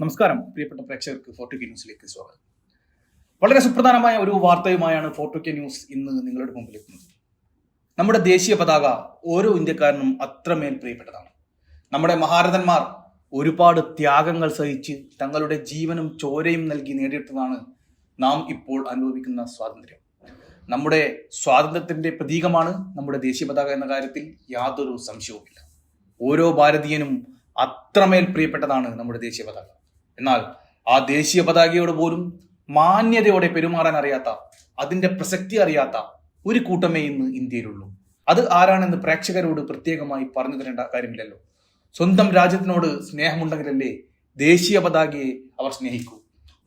നമസ്കാരം. പ്രിയപ്പെട്ട പ്രേക്ഷകർക്ക് ഫോർട്ടു കെ ന്യൂസിലേക്ക് സ്വാഗതം. വളരെ സുപ്രധാനമായ ഒരു വാർത്തയുമായാണ് ഫോർട്ടു കെ ന്യൂസ് ഇന്ന് നിങ്ങളുടെ മുമ്പിൽ എത്തുന്നത് നമ്മുടെ ദേശീയ പതാക ഓരോ ഇന്ത്യക്കാരനും അത്രമേൽ പ്രിയപ്പെട്ടതാണ്. നമ്മുടെ മഹാരഥന്മാർ ഒരുപാട് ത്യാഗങ്ങൾ സഹിച്ച് തങ്ങളുടെ ജീവനും ചോരയും നൽകി നേടിയെടുത്തതാണ് നാം ഇപ്പോൾ അനുഭവിക്കുന്ന സ്വാതന്ത്ര്യം. നമ്മുടെ സ്വാതന്ത്ര്യത്തിന്റെ പ്രതീകമാണ് നമ്മുടെ ദേശീയ പതാക എന്ന കാര്യത്തിൽ യാതൊരു സംശയവുമില്ല. ഓരോ ഭാരതീയനും അത്രമേൽ പ്രിയപ്പെട്ടതാണ് നമ്മുടെ ദേശീയ പതാക. എന്നാൽ ആ ദേശീയ പതാകയോട് പോലും മാന്യതയോടെ പെരുമാറാൻ അറിയാത്ത അതിന്റെ പ്രസക്തി അറിയാത്ത ഒരു കൂട്ടമേ ഇന്ന് ഇന്ത്യയിലുള്ളൂ. അത് ആരാണെന്ന് പ്രേക്ഷകരോട് പ്രത്യേകമായി പറഞ്ഞു തരേണ്ട കാര്യമില്ലല്ലോ. സ്വന്തം രാജ്യത്തിനോട് സ്നേഹമുണ്ടെങ്കിലല്ലേ ദേശീയ പതാകയെ അവർ സ്നേഹിക്കൂ.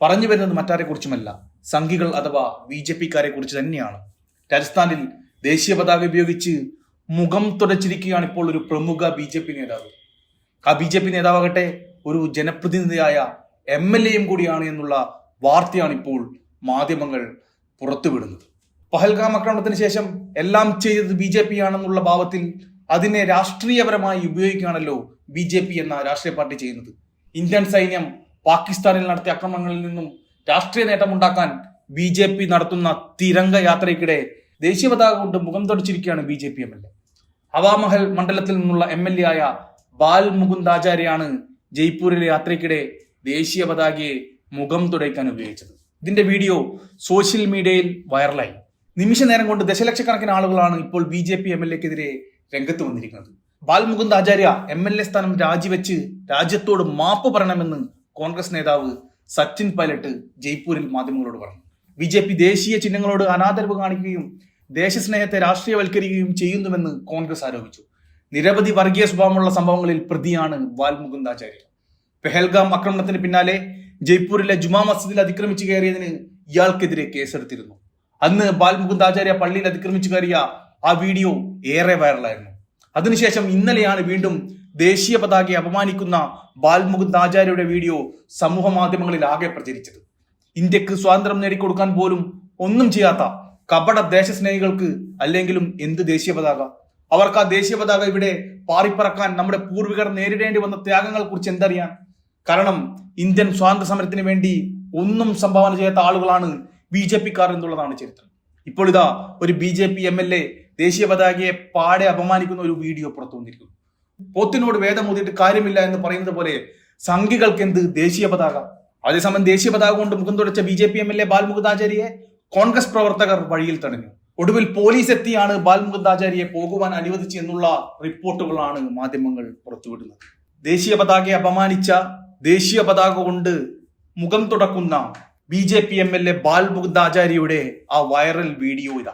പറഞ്ഞു വരുന്നത് മറ്റാരെ കുറിച്ചുമല്ല സംഘികൾ അഥവാ ബി ജെ പിക്കാരെ കുറിച്ച് തന്നെയാണ്. രാജസ്ഥാനിൽ ദേശീയ പതാക ഉപയോഗിച്ച് മുഖം തുടച്ചിരിക്കുകയാണ് ഇപ്പോൾ ഒരു പ്രമുഖ ബി ജെ പി നേതാവ്. ആ ബി ജെ പി നേതാവാകട്ടെ ഒരു ജനപ്രതിനിധിയായ എം എൽ എയും കൂടിയാണ് എന്നുള്ള വാർത്തയാണ് ഇപ്പോൾ മാധ്യമങ്ങൾ പുറത്തുവിടുന്നത്. പഹൽഗാം ആക്രമണത്തിന് ശേഷം എല്ലാം ചെയ്തത് ബി ജെ പി ആണെന്നുള്ള ഭാവത്തിൽ അതിനെ രാഷ്ട്രീയപരമായി ഉപയോഗിക്കുകയാണല്ലോ ബി ജെ പി എന്ന രാഷ്ട്രീയ പാർട്ടി ചെയ്യുന്നത്. ഇന്ത്യൻ സൈന്യം പാകിസ്ഥാനിൽ നടത്തിയ ആക്രമണങ്ങളിൽ നിന്നും രാഷ്ട്രീയ നേട്ടമുണ്ടാക്കാൻ ബി ജെ പി നടത്തുന്ന തിരംഗ യാത്രയ്ക്കിടെ ദേശീയ പതാക കൊണ്ട് മുഖം തുടച്ചിരിക്കുകയാണ് B J P M L A. Hawa Mahal മണ്ഡലത്തിൽ നിന്നുള്ള എം എൽ എ ആയ ബാൽ മുകുന്ദാചാര്യാണ് ജയ്പൂരിലെ യാത്രയ്ക്കിടെ ദേശീയ പതാകയെ മുഖം തുടയ്ക്കാൻ ഉപയോഗിച്ചത്. ഇതിന്റെ വീഡിയോ സോഷ്യൽ മീഡിയയിൽ വൈറലായി. നിമിഷ നേരം കൊണ്ട് ദശലക്ഷക്കണക്കിന് ആളുകളാണ് ഇപ്പോൾ B J P M L എക്കെതിരെ രംഗത്ത് വന്നിരിക്കുന്നത്. Balmukund Acharya M L A സ്ഥാനം രാജിവെച്ച് രാജ്യത്തോട് മാപ്പ് പറയണമെന്ന് കോൺഗ്രസ് നേതാവ് സച്ചിൻ പൈലറ്റ് ജയ്പൂരിൽ മാധ്യമങ്ങളോട് പറഞ്ഞു. ബി ജെ പി ദേശീയ ചിഹ്നങ്ങളോട് അനാദരവ് കാണിക്കുകയും ദേശസ്നേഹത്തെ രാഷ്ട്രീയവൽക്കരിക്കുകയും ചെയ്യുന്നുവെന്ന് കോൺഗ്രസ് ആരോപിച്ചു. നിരവധി വർഗീയ സ്വഭാവമുള്ള സംഭവങ്ങളിൽ പ്രതിയാണ് ബാൽമുകുന്ദ് മുകുന്ദാചാര്യ പെഹൽഗാം ആക്രമണത്തിന് പിന്നാലെ ജയ്പൂരിലെ ജുമാ മസ്ജിദിൽ അതിക്രമിച്ചു കയറിയതിന് ഇയാൾക്കെതിരെ കേസെടുത്തിരുന്നു. അന്ന് ബാൽമുകുന്ദ് ആചാര്യ പള്ളിയിൽ അതിക്രമിച്ചു കയറിയ ആ വീഡിയോ ഏറെ വൈറലായിരുന്നു. അതിനുശേഷം ഇന്നലെയാണ് വീണ്ടും ദേശീയ പതാകയെ അപമാനിക്കുന്ന ബാൽമുകുന്ദ് മുകുന്ദാചാര്യയുടെ വീഡിയോ സമൂഹ മാധ്യമങ്ങളിൽ ആകെ പ്രചരിച്ചത്. ഇന്ത്യയ്ക്ക് സ്വാതന്ത്ര്യം നേടിക്കൊടുക്കാൻ പോലും ഒന്നും ചെയ്യാത്ത കപട ദേശസ്നേഹികൾക്ക് അല്ലെങ്കിലും എന്ത് ദേശീയ പതാക? അവർക്ക് ആ ദേശീയ പതാക ഇവിടെ പാറിപ്പറക്കാൻ നമ്മുടെ പൂർവികർ നേരിടേണ്ടി വന്ന ത്യാഗങ്ങളെ കുറിച്ച് എന്തറിയാൻ കാരണം ഇന്ത്യൻ സ്വാതന്ത്ര്യ സമരത്തിന് വേണ്ടി ഒന്നും സംഭാവന ചെയ്യാത്ത ആളുകളാണ് ബി ജെ പിക്കാർ എന്നുള്ളതാണ് ചരിത്രം. ഇപ്പോൾ ഇതാ ഒരു B J P M L A ദേശീയ പതാകയെ പാടെ അപമാനിക്കുന്ന ഒരു വീഡിയോ പുറത്തു വന്നിരിക്കുന്നു. പോത്തിനോട് വേദം ഊതിയിട്ട് കാര്യമില്ല എന്ന് പറയുന്നത് പോലെ സംഘികൾക്ക് എന്ത് ദേശീയ പതാക? അതേസമയം ദേശീയ പതാക കൊണ്ട് മുഖം തുടച്ച B J P M L A ബാൽമുകുദാചാര്യയെ Congress പ്രവർത്തകർ വഴിയിൽ തടഞ്ഞു. ഒടുവിൽ പോലീസ് എത്തിയാണ് ബാൽമുകുദാചാര്യയെ പോകുവാൻ അനുവദിച്ചു എന്നുള്ള റിപ്പോർട്ടുകളാണ് മാധ്യമങ്ങൾ പുറത്തുവിടുന്നത്. ദേശീയ പതാകയെ അപമാനിച്ച ദേശീയ പതാക കൊണ്ട് മുഖം തുടക്കുന്ന B J P M L A Bal മുകുന്ദാചാര്യയുടെ ആ വൈറൽ വീഡിയോ ഇതാ.